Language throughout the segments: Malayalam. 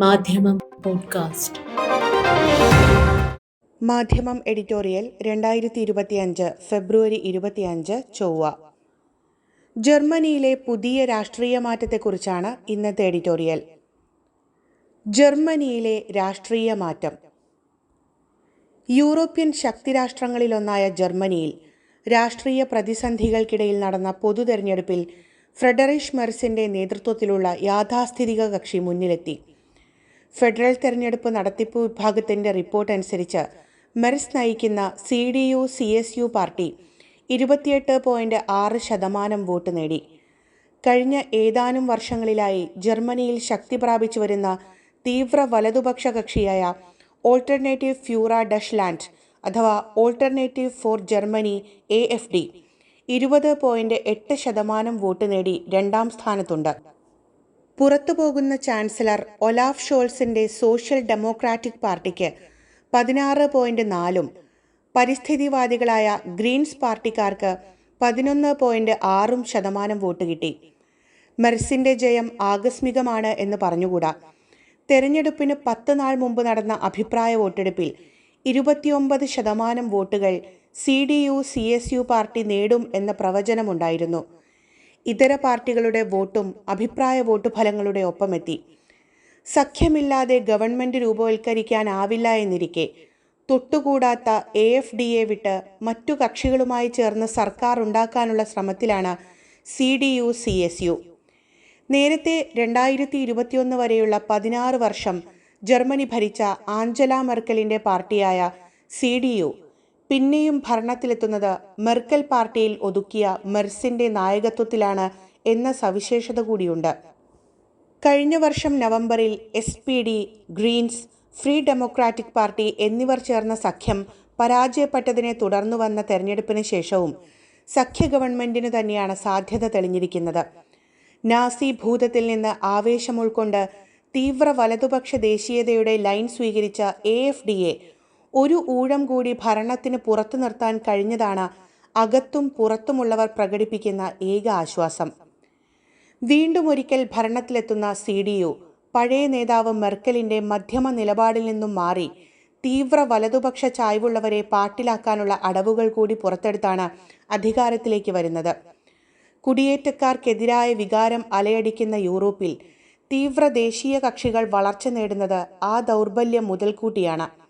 മാധ്യമം പോഡ്കാസ്റ്റ്. മാധ്യമം എഡിറ്റോറിയൽ രണ്ടായിരത്തി ഇരുപത്തിയഞ്ച് ഫെബ്രുവരി ഇരുപത്തിയഞ്ച് ചൊവ്വ. ജർമ്മനിയിലെ പുതിയ രാഷ്ട്രീയ മാറ്റത്തെക്കുറിച്ചാണ് ഇന്നത്തെ എഡിറ്റോറിയൽ. ജർമ്മനിയിലെ രാഷ്ട്രീയ മാറ്റം. യൂറോപ്യൻ ശക്തി രാഷ്ട്രങ്ങളിലൊന്നായ ജർമ്മനിയിൽ രാഷ്ട്രീയ പ്രതിസന്ധികൾക്കിടയിൽ നടന്ന പൊതു തെരഞ്ഞെടുപ്പിൽ ഫ്രെഡറിഷ് മെർസിന്റെ നേതൃത്വത്തിലുള്ള യാഥാസ്ഥിതിക കക്ഷി മുന്നിലെത്തി. ഫെഡറൽ തെരഞ്ഞെടുപ്പ് നടത്തിപ്പ് വിഭാഗത്തിന്റെ റിപ്പോർട്ട് അനുസരിച്ച് മെറിസ് നയിക്കുന്ന C D U C S U party ഇരുപത്തിയെട്ട് പോയിന്റ് ആറ് ശതമാനം വോട്ട് നേടി. കഴിഞ്ഞ ഏതാനും വർഷങ്ങളിലായി ജർമ്മനിയിൽ ശക്തി പ്രാപിച്ചു വരുന്ന തീവ്ര വലതുപക്ഷ കക്ഷിയായ ഓൾട്ടർനേറ്റീവ് ഫ്യൂറ ഡഷ് ലാൻഡ് അഥവാ Alternative for Germany A F D ഇരുപത് പോയിന്റ് എട്ട് ശതമാനം വോട്ട് നേടി രണ്ടാം സ്ഥാനത്തുണ്ട്. പുറത്തു പോകുന്ന ചാൻസലർ ഒലാഫ് ഷോൾസിന്റെ സോഷ്യൽ ഡെമോക്രാറ്റിക് പാർട്ടിക്ക് പതിനാറ് പോയിന്റ് നാലും പരിസ്ഥിതിവാദികളായ ഗ്രീൻസ് പാർട്ടിക്കാർക്ക് പതിനൊന്ന് പോയിന്റ് ആറും ശതമാനം വോട്ട് കിട്ടി. മെർസിന്റെ ജയം ആകസ്മികമാണ് എന്ന് പറഞ്ഞുകൂടാ. തെരഞ്ഞെടുപ്പിന് പത്ത് നാൾ മുമ്പ് നടന്ന അഭിപ്രായ വോട്ടെടുപ്പിൽ ഇരുപത്തിയൊമ്പത് ശതമാനം വോട്ടുകൾ C D U C S U party നേടും എന്ന പ്രവചനമുണ്ടായിരുന്നു. ഇതര പാർട്ടികളുടെ വോട്ടും അഭിപ്രായ വോട്ട് ഫലങ്ങളുടെ ഒപ്പമെത്തി. സഖ്യമില്ലാതെ ഗവൺമെന്റ് രൂപവൽക്കരിക്കാനാവില്ല എന്നിരിക്കെ തൊട്ടുകൂടാത്ത എ എഫ് ഡി എ വിട്ട് മറ്റു കക്ഷികളുമായി ചേർന്ന് സർക്കാർ ഉണ്ടാക്കാനുള്ള ശ്രമത്തിലാണ് C D U C S U. നേരത്തെ രണ്ടായിരത്തി ഇരുപത്തിയൊന്ന് വരെയുള്ള പതിനാറ് വർഷം ജർമ്മനി ഭരിച്ച ആഞ്ചല മെർക്കലിന്റെ പാർട്ടിയായ സി ഡി യു പിന്നെയും ഭരണത്തിലെത്തുന്നത് മെർക്കൽ പാർട്ടിയിൽ ഒതുക്കിയ മെർസിന്റെ നായകത്വത്തിലാണ് എന്ന സവിശേഷത കൂടിയുണ്ട്. കഴിഞ്ഞ വർഷം നവംബറിൽ S P D Greens free democratic party എന്നിവർ ചേർന്ന സഖ്യം പരാജയപ്പെട്ടതിനെ തുടർന്നു വന്ന തെരഞ്ഞെടുപ്പിന് ശേഷവും സഖ്യ ഗവൺമെന്റിന് തന്നെയാണ് സാധ്യത തെളിഞ്ഞിരിക്കുന്നത്. നാസി ഭൂതത്തിൽ നിന്ന് ആവേശം ഉൾക്കൊണ്ട് തീവ്ര വലതുപക്ഷ ദേശീയതയുടെ ലൈൻ സ്വീകരിച്ച എ എഫ് ഡി എ ഒരു ഊഴം കൂടി ഭരണത്തിന് പുറത്തു നിർത്താൻ കഴിഞ്ഞതാണ് അകത്തും പുറത്തുമുള്ളവർ പ്രകടിപ്പിക്കുന്ന ഏക ആശ്വാസം. വീണ്ടും ഒരിക്കൽ ഭരണത്തിലെത്തുന്ന സി ഡി യു പഴയ നേതാവ് മെർക്കലിന്റെ മധ്യമ നിലപാടിൽ നിന്നും മാറി തീവ്ര വലതുപക്ഷ ചായ്വുള്ളവരെ പാട്ടിലാക്കാനുള്ള അടവുകൾ കൂടി പുറത്തെടുത്താണ് അധികാരത്തിലേക്ക് വരുന്നത്. കുടിയേറ്റക്കാർക്കെതിരായ വികാരം അലയടിക്കുന്ന യൂറോപ്പിൽ തീവ്ര ദേശീയ കക്ഷികൾ വളർച്ച നേടുന്നത് ആ ദൗർബല്യം മുതൽക്കൂട്ടിയാണ്.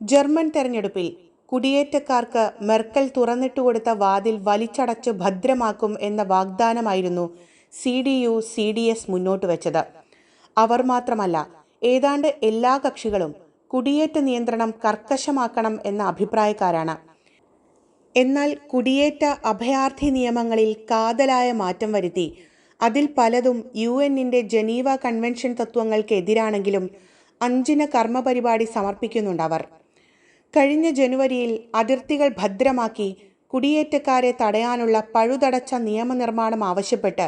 ജർമ്മൻ തെരഞ്ഞെടുപ്പിൽ കുടിയേറ്റക്കാർക്ക് മെർക്കൽ തുറന്നിട്ടുകൊടുത്ത വാതിൽ വലിച്ചടച്ച് ഭദ്രമാക്കും എന്ന വാഗ്ദാനമായിരുന്നു C D U C D S മുന്നോട്ട് വെച്ചത്. അവർ മാത്രമല്ല ഏതാണ്ട് എല്ലാ കക്ഷികളും കുടിയേറ്റ നിയന്ത്രണം കർക്കശമാക്കണം എന്ന അഭിപ്രായക്കാരാണ്. എന്നാൽ കുടിയേറ്റ അഭയാർത്ഥി നിയമങ്ങളിൽ കാതലായ മാറ്റം വരുത്തി അതിൽ പലതും യു എന്നിന്റെ ജനീവ കൺവെൻഷൻ തത്വങ്ങൾക്ക് എതിരാണെങ്കിലും അഞ്ചിന കർമ്മപരിപാടി സമർപ്പിക്കുന്നുണ്ടവർ കഴിഞ്ഞ ജനുവരിയിൽ അതിർത്തികൾ ഭദ്രമാക്കി കുടിയേറ്റക്കാരെ തടയാനുള്ള പഴുതടച്ച നിയമനിർമ്മാണം ആവശ്യപ്പെട്ട്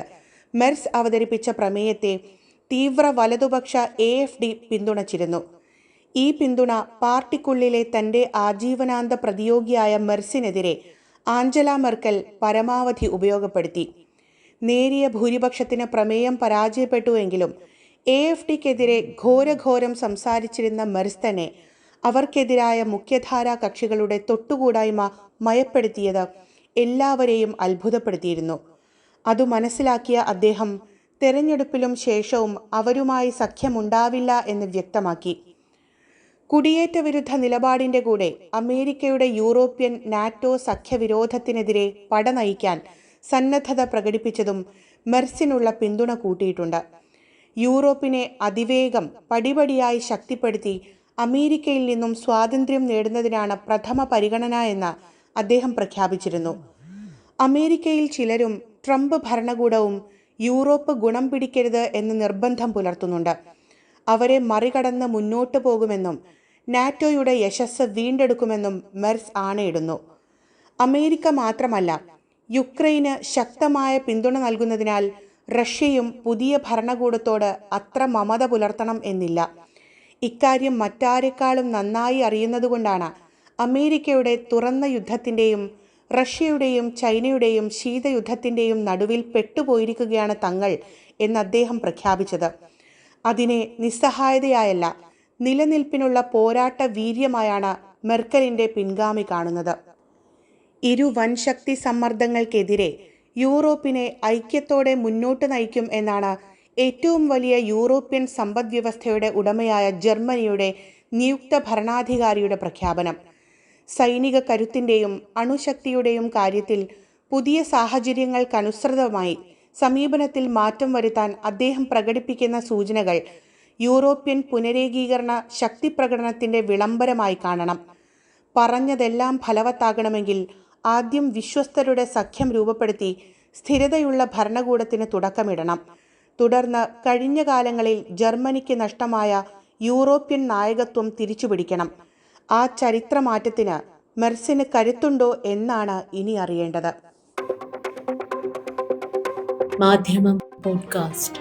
മെർസ് അവതരിപ്പിച്ച പ്രമേയത്തെ തീവ്ര വലതുപക്ഷ എ എഫ് ഡി പിന്തുണച്ചിരുന്നു. ഈ പിന്തുണ പാർട്ടിക്കുള്ളിലെ തന്റെ ആജീവനാന്ത പ്രതിയോഗിയായ മെർസിനെതിരെ ആഞ്ചല മെർക്കൽ പരമാവധി ഉപയോഗപ്പെടുത്തി. നേരിയ ഭൂരിപക്ഷത്തിന് പ്രമേയം പരാജയപ്പെട്ടുവെങ്കിലും എ എഫ് ഡിക്കെതിരെ ഘോരഘോരം സംസാരിച്ചിരുന്ന മെർസ് തന്നെ അവർക്കെതിരായ മുഖ്യധാരാ കക്ഷികളുടെ തൊട്ടുകൂടായ്മ മയപ്പെടുത്തിയത് എല്ലാവരെയും അത്ഭുതപ്പെടുത്തിയിരുന്നു. അതു മനസ്സിലാക്കിയ അദ്ദേഹം തെരഞ്ഞെടുപ്പിലും ശേഷവും അവരുമായി സഖ്യമുണ്ടാവില്ല എന്ന് വ്യക്തമാക്കി. കുടിയേറ്റ വിരുദ്ധ നിലപാടിന്റെ കൂടെ അമേരിക്കയുടെ യൂറോപ്യൻ നാറ്റോ സഖ്യവിരോധത്തിനെതിരെ പട നയിക്കാൻ സന്നദ്ധത പ്രകടിപ്പിച്ചതും മെർസിനുള്ള പിന്തുണ കൂട്ടിയിട്ടുണ്ട്. യൂറോപ്പിനെ അതിവേഗം പടിപടിയായി ശക്തിപ്പെടുത്തി അമേരിക്കയിൽ നിന്നും സ്വാതന്ത്ര്യം നേടുന്നതിനാണ് പ്രഥമ പരിഗണന എന്ന് അദ്ദേഹം പ്രഖ്യാപിച്ചിരുന്നു. അമേരിക്കയിൽ ചിലരും ട്രംപ് ഭരണകൂടവും യൂറോപ്പ് ഗുണം പിടിക്കരുത് എന്ന് നിർബന്ധം പുലർത്തുന്നുണ്ട്. അവരെ മറികടന്ന് മുന്നോട്ടു പോകുമെന്നും നാറ്റോയുടെ യശസ് വീണ്ടെടുക്കുമെന്നും മെർസ് ആണയിടുന്നു. അമേരിക്ക മാത്രമല്ല യുക്രൈന് ശക്തമായ പിന്തുണ നൽകുന്നതിനാൽ റഷ്യയും പുതിയ ഭരണകൂടത്തോട് അത്ര മമത പുലർത്തണം എന്നില്ല. ഇക്കാര്യം മറ്റാരെക്കാളും നന്നായി അറിയുന്നതുകൊണ്ടാണ് അമേരിക്കയുടെ തുറന്ന യുദ്ധത്തിന്റെയും റഷ്യയുടെയും ചൈനയുടെയും ശീതയുദ്ധത്തിന്റെയും നടുവിൽ പെട്ടുപോയിരിക്കുകയാണ് തങ്ങൾ എന്ന് അദ്ദേഹം പ്രഖ്യാപിച്ചത്. അതിനെ നിസ്സഹായതയായല്ല നിലനിൽപ്പിനുള്ള പോരാട്ട വീര്യമായാണ് മെർക്കലിന്റെ പിൻഗാമി കാണുന്നത്. ഇരു വൻശക്തി സമ്മർദ്ദങ്ങൾക്കെതിരെ യൂറോപ്പിനെ ഐക്യത്തോടെ മുന്നോട്ട് നയിക്കും എന്നാണ് ഏറ്റവും വലിയ യൂറോപ്യൻ സമ്പദ്വ്യവസ്ഥയുടെ ഉടമയായ ജർമ്മനിയുടെ നിയുക്ത ഭരണാധികാരിയുടെ പ്രഖ്യാപനം. സൈനിക കരുത്തിന്റെയും അണുശക്തിയുടെയും കാര്യത്തിൽ പുതിയ സാഹചര്യങ്ങൾക്കനുസൃതമായി സമീപനത്തിൽ മാറ്റം വരുത്താൻ അദ്ദേഹം പ്രകടിപ്പിക്കുന്ന സൂചനകൾ യൂറോപ്യൻ പുനരേകീകരണ ശക്തിപ്രകടനത്തിന്റെ വിളംബരമായി കാണണം. പറഞ്ഞതെല്ലാം ഫലവത്താകണമെങ്കിൽ ആദ്യം വിശ്വസ്തരുടെ സഖ്യം രൂപപ്പെടുത്തി സ്ഥിരതയുള്ള ഭരണകൂടത്തിന് തുടക്കമിടണം. തുടർന്ന് കഴിഞ്ഞ കാലങ്ങളിൽ ജർമ്മനിക്ക് നഷ്ടമായ യൂറോപ്യൻ നായകത്വം തിരിച്ചുപിടിക്കണം. ആ ചരിത്രമാറ്റത്തിന് മെർസിന് കരുത്തുണ്ടോ എന്നാണ് ഇനി അറിയേണ്ടത്. മാധ്യമം പോഡ്കാസ്റ്റ്.